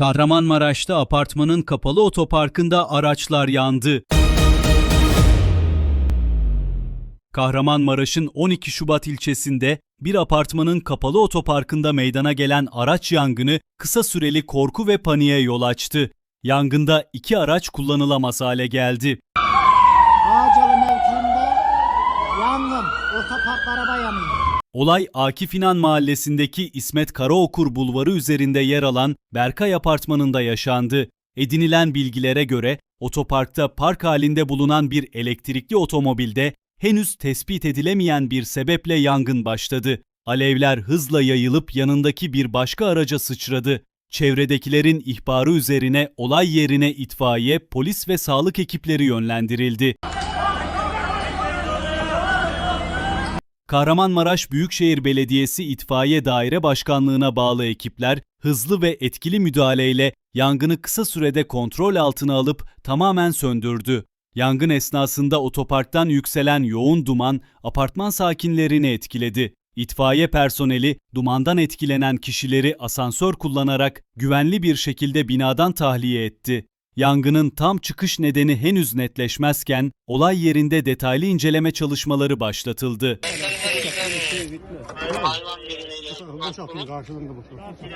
Kahramanmaraş'ta apartmanın kapalı otoparkında araçlar yandı. Kahramanmaraş'ın 12 Şubat ilçesinde bir apartmanın kapalı otoparkında meydana gelen araç yangını kısa süreli korku ve paniğe yol açtı. Yangında iki araç kullanılamaz hale geldi. Ağacalı mevkiinde yangın. Otopark araba yanıyor. Olay Akif İnan mahallesindeki İsmet Karaokur bulvarı üzerinde yer alan Berkay apartmanında yaşandı. Edinilen bilgilere göre otoparkta park halinde bulunan bir elektrikli otomobilde henüz tespit edilemeyen bir sebeple yangın başladı. Alevler hızla yayılıp yanındaki bir başka araca sıçradı. Çevredekilerin ihbarı üzerine olay yerine itfaiye, polis ve sağlık ekipleri yönlendirildi. Kahramanmaraş Büyükşehir Belediyesi İtfaiye Daire Başkanlığı'na bağlı ekipler hızlı ve etkili müdahaleyle yangını kısa sürede kontrol altına alıp tamamen söndürdü. Yangın esnasında otoparktan yükselen yoğun duman apartman sakinlerini etkiledi. İtfaiye personeli dumandan etkilenen kişileri asansör kullanarak güvenli bir şekilde binadan tahliye etti. Yangının tam çıkış nedeni henüz netleşmezken olay yerinde detaylı inceleme çalışmaları başlatıldı. Hayvan birimleri. Boşaltın karşılığında boşaltın.